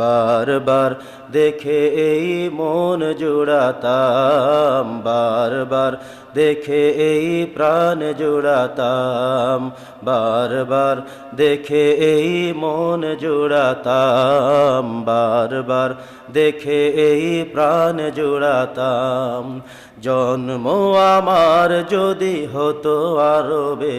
বারবার দেখে এই মন জোড়াতাম, বারবার দেখে এই প্রাণ জোড়াতাম, বারবার দেখে এই মন জোড়াতাম, বারবার দেখে এই প্রাণ জোড়াতাম। জন্ম আমার যদি হতো আরবে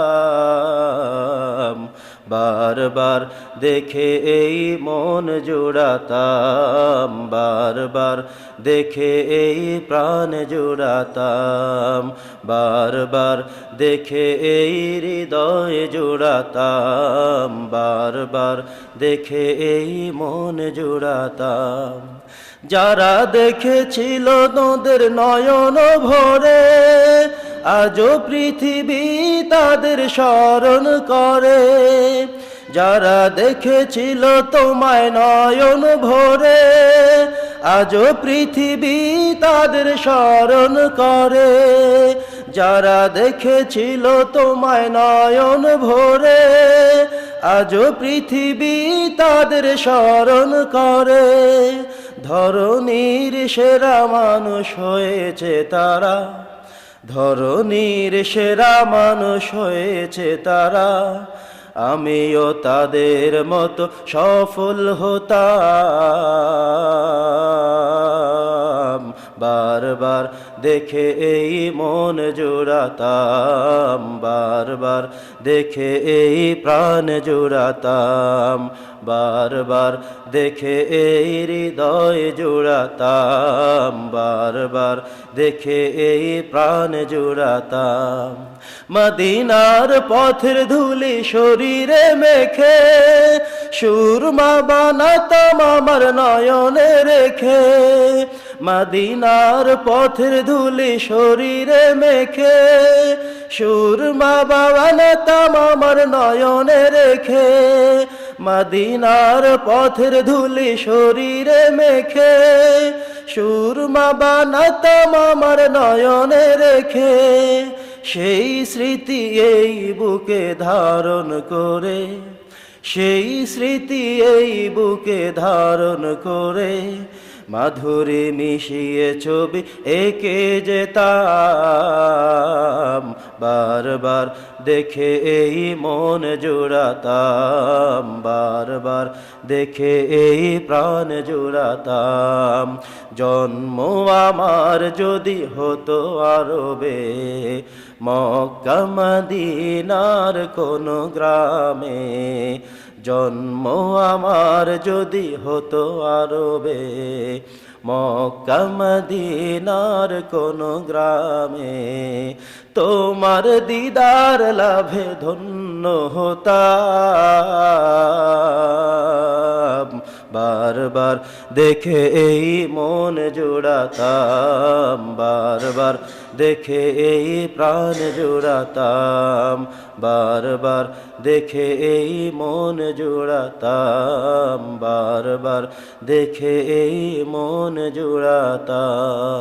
বারবার দেখে এই মন জোড়াতাম, বারবার দেখে এই প্রাণ জোড়াতাম, বারবার দেখে এই হৃদয় জোড়াতাম, বারবার দেখে এই মন জোড়াতাম। যারা দেখেছিল তোদের নয়ন ভরে, আজও পৃথিবী তাদের স্মরণ করে। যারা দেখেছিল তোমায় নয়ন ভরে, আজও পৃথিবী তাদের স্মরণ করে। যারা দেখেছিল তোমায় নয়ন ভরে, আজও পৃথিবী তাদের স্মরণ করে। ধরনীর সেরা মানুষ হয়েছে তারা ধরনীর সেরা মানুষ হয়েছে তারা। আমিও তাদের মতো সফল হতাম। দেখে এই মন জোড়াতাম বারবার। দেখে এই প্রাণ জোড়াতাম বারবার। দেখে এই হৃদয় জোড়াতাম বারবার। দেখে এই প্রাণ জোড়াতাম মদিনার পথের ধুলি শরীরে মেখে, সুরমা বানাতাম আমার নয়নে রেখে। মদিনার পথের ধুলি শরীরে মেখে, সুরমা বানাতাম আমার নয়নে রেখে, মদিনার পথের ধুলি শরীরে মেখে, সুরমা বানাতাম আমার নয়নে রেখে, সেই স্মৃতি এই বুকে ধারণ করে, সেই স্মৃতি এই বুকে ধারণ করে মাধুরী মিশিয়ে ছবি একে যেতাম। বারবার দেখে এই মন জোড়াতাম। বারবার দেখে এই প্রাণ জোড়াতাম। জন্ম আমার যদি হতো আরবে, মক্কা মদিনার কোন গ্রামে জন্ম আমার যদি হতো আরবে মকামদিনার কোন গ্রামে তোমার দিদার লাভে ধন্য হতাম বারবার দেখে এই মন জোড়াতাম, বারবার দেখে এই প্রাণ জোড়াতাম, বারবার দেখে এই মন জোড়াতাম, বারবার দেখে এই মন জোড়াতাম।